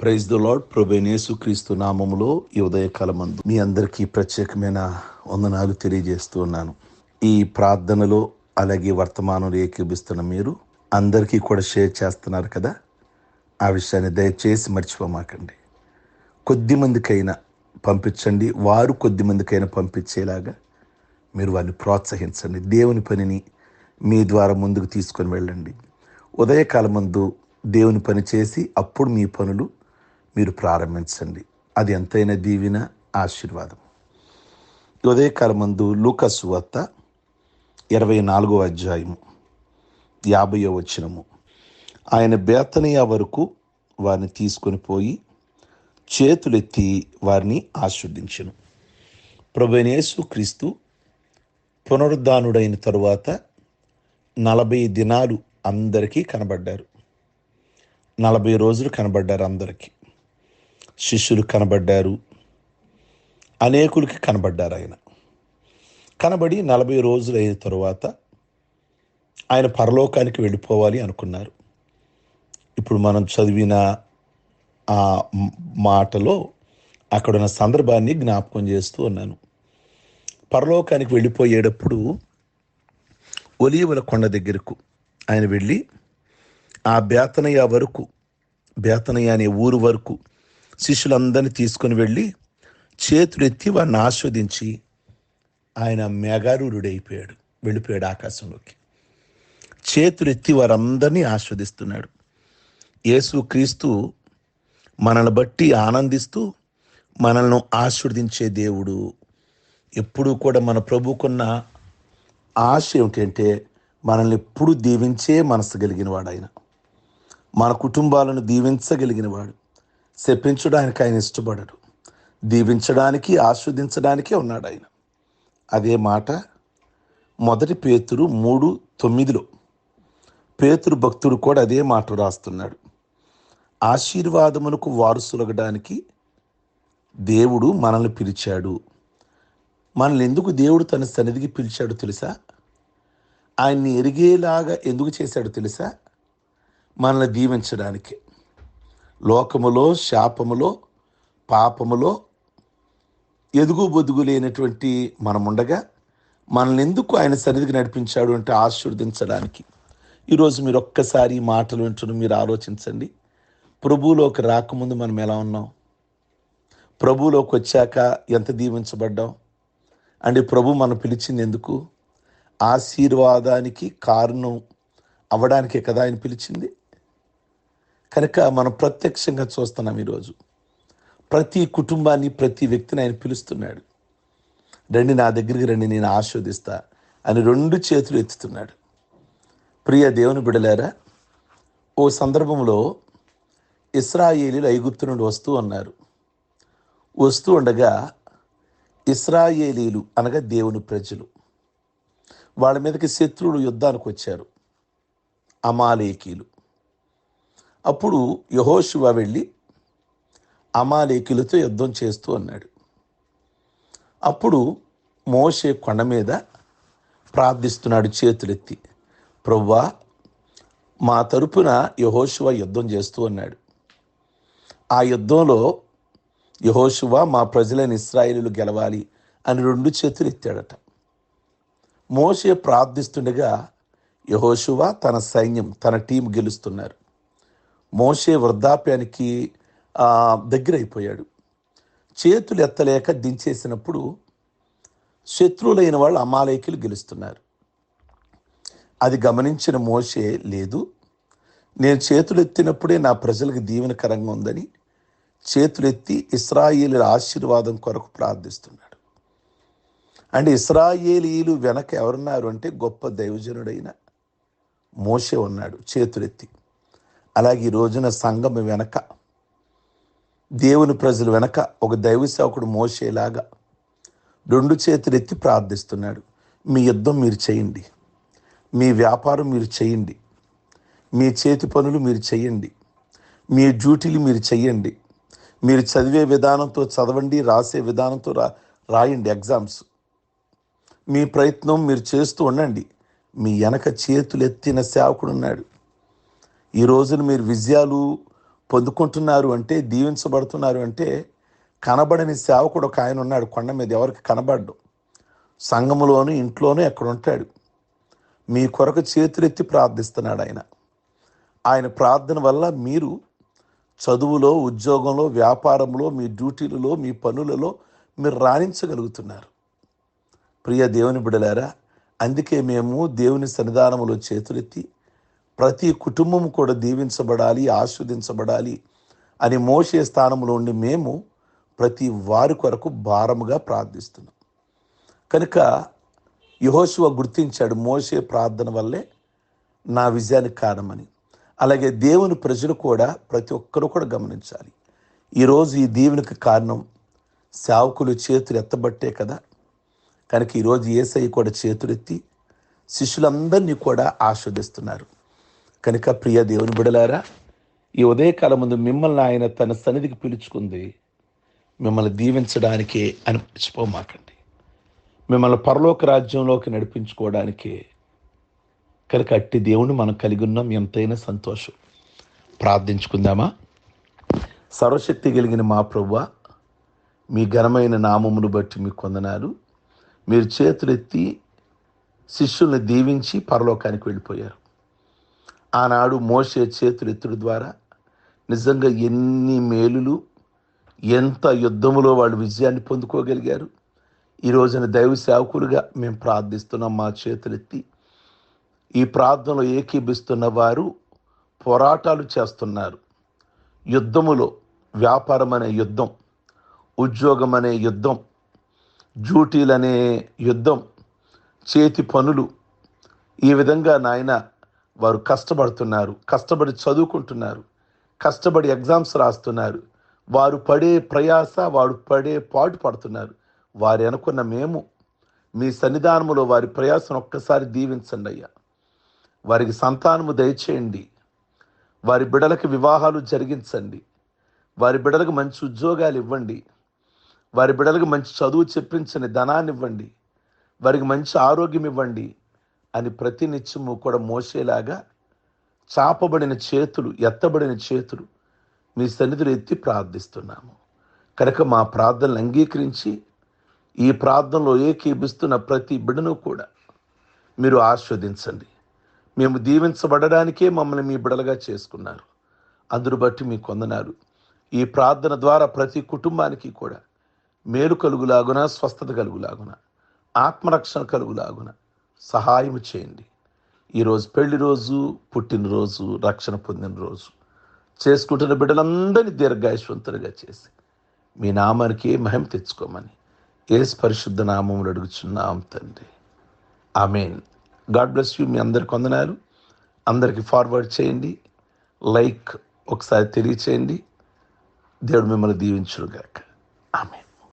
Praise the lord ప్రభేనేసు క్రీస్తు నామములో ఈ ఉదయకాలమందు మీ అందరికీ ప్రత్యేకమైన వందనాలు తెలియజేస్తూ ఉన్నాను. ఈ ప్రార్థనలో అలాగే వర్తమానంలో ఏకీభిస్తున్న మీరు అందరికీ కూడా షేర్ చేస్తున్నారు కదా? ఆ విషయాన్ని దయచేసి మర్చిపోమాకండి. కొద్ది మందికైనా పంపించండి. వారు కొద్ది మందికైనా పంపించేలాగా మీరు వారిని ప్రోత్సహించండి. దేవుని పనిని మీ ద్వారా ముందుకు తీసుకొని వెళ్ళండి. ఉదయకాలమందు దేవుని పని చేసి అప్పుడు మీ పనులు మీరు ప్రారంభించండి. అది ఎంతైనా దీవిన ఆశీర్వాదం. ఉదయకాలం లూకస్ వత్త ఇరవై నాలుగో అధ్యాయము యాభయో వచనము. ఆయన బేతనయ్య వరకు వారిని తీసుకొని పోయి చేతులెత్తి వారిని ఆస్వాదించను ప్రభునేసు క్రీస్తు పునరుద్ధానుడైన తరువాత నలభై దినాలు అందరికీ కనబడ్డారు. నలభై రోజులు కనబడ్డారు అందరికీ. శిష్యులు కనబడ్డారు. అనేకులకి కనబడ్డారు ఆయన. కనబడి నలభై రోజులు అయిన తరువాత ఆయన పరలోకానికి వెళ్ళిపోవాలి అనుకున్నారు. ఇప్పుడు మనం చదివిన ఆ మాటలో అక్కడున్న సందర్భాన్ని జ్ఞాపకం చేస్తూ ఉన్నాను. పరలోకానికి వెళ్ళిపోయేటప్పుడు ఒలీవల కొండ దగ్గరకు ఆయన వెళ్ళి ఆ బేతనయ్య వరకు బేతనయ్య అనే ఊరు వరకు శిష్యులందరినీ తీసుకొని వెళ్ళి చేతులెత్తి వారిని ఆస్వాదించి ఆయన మేఘారూరుడైపోయాడు వెళ్ళిపోయాడు ఆకాశంలోకి. చేతులెత్తి వారందరినీ ఆస్వాదిస్తున్నాడు. యేసు క్రీస్తు మనల్ని బట్టి ఆనందిస్తూ మనల్ని ఆశీర్వదించే దేవుడు. ఎప్పుడూ కూడా మన ప్రభుకున్న ఆశ ఏమిటంటే మనల్ని ఎప్పుడు దీవించే మనసు కలిగిన వాడు ఆయన. మన కుటుంబాలను దీవించగలిగిన వాడు శపించడానికి ఆయన ఇష్టపడడు. దీవించడానికి ఆస్వాదించడానికే ఉన్నాడు ఆయన. అదే మాట మొదటి పేతురు మూడు తొమ్మిదిలో. పేతురు భక్తుడు కూడా అదే మాట రాస్తున్నాడు. ఆశీర్వాదమునకు వారసులగడానికి దేవుడు మనల్ని పిలిచాడు. మనల్ని ఎందుకు దేవుడు తన సన్నిధికి పిలిచాడు తెలుసా? ఆయన్ని ఎరిగేలాగా ఎందుకు చేశాడు తెలుసా? మనల్ని దీవించడానికి. లోకములో శాపములో పాపములో ఎదుగు బొదుగు లేనటువంటి మనముండగా మనల్ని ఎందుకు ఆయన సన్నిధికి నడిపించాడు అంటే ఆశీర్వదించడానికి. ఈరోజు మీరు ఒక్కసారి ఈ మాటలు వింటున్న మీరు ఆలోచించండి. ప్రభువులోకి రాకముందు మనం ఎలా ఉన్నాం? ప్రభువులోకి వచ్చాక ఎంత దీవించబడ్డాం? అంటే ప్రభు మనం పిలిచింది ఎందుకు? ఆశీర్వాదానికి కారణం అవ్వడానికే కదా ఆయన పిలిచింది. కనుక మనం ప్రత్యక్షంగా చూస్తున్నాం ఈరోజు. ప్రతి కుటుంబాన్ని ప్రతి వ్యక్తిని ఆయన పిలుస్తున్నాడు. రండి నా దగ్గరికి రండి నేను ఆస్వాదిస్తా అని రెండు చేతులు ఎత్తుతున్నాడు. ప్రియ దేవుని బిడలారా ఓ సందర్భంలో ఇస్రాయేలీలు ఐగుప్తు నుండి వస్తూ అన్నారు వస్తూ ఉండగా ఇస్రాయేలీలు అనగా దేవుని ప్రజలు. వాళ్ళ మీదకి శత్రువులు యుద్ధానికి వచ్చారు. అమాలేకీలు అప్పుడు యహోశివ వెళ్ళి అమాలేకులతో యుద్ధం చేస్తూ అన్నాడు. అప్పుడు మోషే కొండ మీద ప్రార్థిస్తున్నాడు చేతులెత్తి. ప్రవ్వా మా తరపున యహోశివ యుద్ధం చేస్తూ అన్నాడు. ఆ యుద్ధంలో యహోశివ మా ప్రజలైన ఇస్రాయిలు గెలవాలి అని రెండు చేతులు ఎత్తాడట. మోషే ప్రార్థిస్తుండగా యహోశువ తన సైన్యం తన టీం గెలుస్తున్నారు. మోషే వృద్ధాప్యానికి దగ్గర దగ్గరైపోయాడు. చేతులు ఎత్తలేక దించేసినప్పుడు శత్రువులైన వాళ్ళు అమాలేకులు గెలుస్తున్నారు. అది గమనించిన మోషే లేదు నేను చేతులు ఎత్తినప్పుడే నా ప్రజలకు దీవెనకరంగా ఉందని చేతులెత్తి ఇస్రాయేలీల ఆశీర్వాదం కొరకు ప్రార్థిస్తున్నాడు. అంటే ఇస్రాయేలీలు వెనక ఎవరున్నారు అంటే గొప్ప దైవజనుడైన మోషే ఉన్నాడు చేతులెత్తి. అలాగే ఈ రోజున సంఘం వెనక దేవుని ప్రజలు వెనక ఒక దైవ సేవకుడు మోసేలాగా రెండు చేతులెత్తి ప్రార్థిస్తున్నాడు. మీ యుద్ధం మీరు చేయండి. మీ వ్యాపారం మీరు చేయండి. మీ చేతి పనులు మీరు చేయండి. మీ డ్యూటీలు మీరు చేయండి. మీరు చదివే విధానంతో చదవండి రాసే విధానంతో రా రాయండి ఎగ్జామ్స్. మీ ప్రయత్నం మీరు చేస్తూ ఉండండి. మీ వెనక చేతులు ఎత్తిన సేవకుడు ఉన్నాడు. ఈ రోజున మీరు విజయాలు పొందుకుంటున్నారు అంటే దీవించబడుతున్నారు అంటే కనబడని సేవకుడు ఒక ఆయన ఉన్నాడు కొండ మీద. ఎవరికి కనబడ్డు? సంఘములోను ఇంట్లోనూ ఎక్కడ ఉంటాడు మీ కొరకు చేతులెత్తి ప్రార్థిస్తున్నాడు ఆయన. ఆయన ప్రార్థన వల్ల మీరు చదువులో ఉద్యోగంలో వ్యాపారంలో మీ డ్యూటీలలో మీ పనులలో మీరు రాణించగలుగుతున్నారు. ప్రియ దేవుని బిడలారా అందుకే మేము దేవుని సన్నిధానములో చేతులెత్తి ప్రతి కుటుంబం కూడా దీవించబడాలి ఆస్వాదించబడాలి అని మోసే స్థానంలో ఉండి మేము ప్రతి వారి కొరకు భారముగా ప్రార్థిస్తున్నాం. కనుక యహోశివ గుర్తించాడు మోసే ప్రార్థన వల్లే నా విజయానికి కారణమని. అలాగే దేవుని ప్రజలు కూడా ప్రతి ఒక్కరు కూడా గమనించాలి. ఈరోజు ఈ దీవునికి కారణం సేవకులు చేతులు ఎత్తబట్టే కదా. కనుక ఈరోజు ఏసై కూడా చేతులెత్తి శిష్యులందరినీ కూడా ఆస్వాదిస్తున్నారు. కనుక ప్రియ దేవుని బిడలారా ఈ ఉదయకాలం ముందు మిమ్మల్ని ఆయన తన సన్నిధికి పిలుచుకుంది. మిమ్మల్ని దీవించడానికే అనిపించిపోమాకండి మిమ్మల్ని పరలోక రాజ్యంలోకి నడిపించుకోవడానికే కనుక అట్టి దేవుని మనం కలిగి ఉన్నాం. ఎంతైనా సంతోషం. ప్రార్థించుకుందామా? సర్వశక్తి కలిగిన మా ప్రభువ మీ ఘనమైన నామమును బట్టి మీకు కొందనాలు. మీరు చేతులెత్తి శిష్యుల్ని దీవించి పరలోకానికి వెళ్ళిపోయారు. ఆనాడు మోసే చేతులెత్తుడు ద్వారా నిజంగా ఎన్ని మేలులు ఎంత యుద్ధములో వాళ్ళు విజయాన్ని పొందుకోగలిగారు. ఈ రోజున దైవ సేవకులుగా మేము ప్రార్థిస్తున్నాం మా చేతులెత్తి. ఈ ప్రార్థనలో ఏకీభిస్తున్న వారు పోరాటాలు చేస్తున్నారు. యుద్ధములో వ్యాపారం అనే యుద్ధం ఉద్యోగం అనే యుద్ధం డ్యూటీలనే యుద్ధం చేతి పనులు. ఈ విధంగా నాయన వారు కష్టపడుతున్నారు కష్టపడి చదువుకుంటున్నారు కష్టపడి ఎగ్జామ్స్ రాస్తున్నారు. వారు పడే ప్రయాస వారు పడే పాటు పడుతున్నారు. వారు అనుకున్న మేము మీ సన్నిధానములో వారి ప్రయాసం ఒక్కసారి దీవించండి అయ్యా. వారికి సంతానము దయచేయండి. వారి బిడలకు వివాహాలు జరిగించండి. వారి బిడలకు మంచి ఉద్యోగాలు ఇవ్వండి. వారి బిడలకు మంచి చదువు చెప్పించని ధనాన్ని ఇవ్వండి. వారికి మంచి ఆరోగ్యం ఇవ్వండి. అని ప్రతి నిత్యము కూడా మోసేలాగా చాపబడిన చేతులు ఎత్తబడిన చేతులు మీ సన్నిధిలో ఎత్తి ప్రార్థిస్తున్నాము. కనుక మా ప్రార్థనలు అంగీకరించి ఈ ప్రార్థనలో ఏకీభిస్తున్న ప్రతి బిడను కూడా మీరు ఆస్వాదించండి మేము దీవించబడడానికే మమ్మల్ని మీ బిడలుగా చేసుకున్నారు. అందును బట్టి మీ కొందనాలు ఈ ప్రార్థన ద్వారా ప్రతి కుటుంబానికి కూడా మేలు కలుగులాగున స్వస్థత కలుగులాగున ఆత్మరక్షణ కలుగులాగున సహాయం చేయండి. ఈరోజు పెళ్ళి రోజు పుట్టినరోజు రక్షణ పొందిన రోజు. చేసుకుంటున్న బిడ్డలందరినీ దీర్ఘాయుష్వంతులుగా చేసి మీ నామానికి మహిమ తెచ్చుకోమని ఏ పరిశుద్ధ నామములు అడుగుచున్నాం తండ్రి. ఆమెన్. God bless you. మీ అందరికి వందనాలు అందరికీ ఫార్వర్డ్ చేయండి. లైక్ ఒకసారి తెలియచేయండి. దేవుడు మిమ్మల్ని దీవించుగాక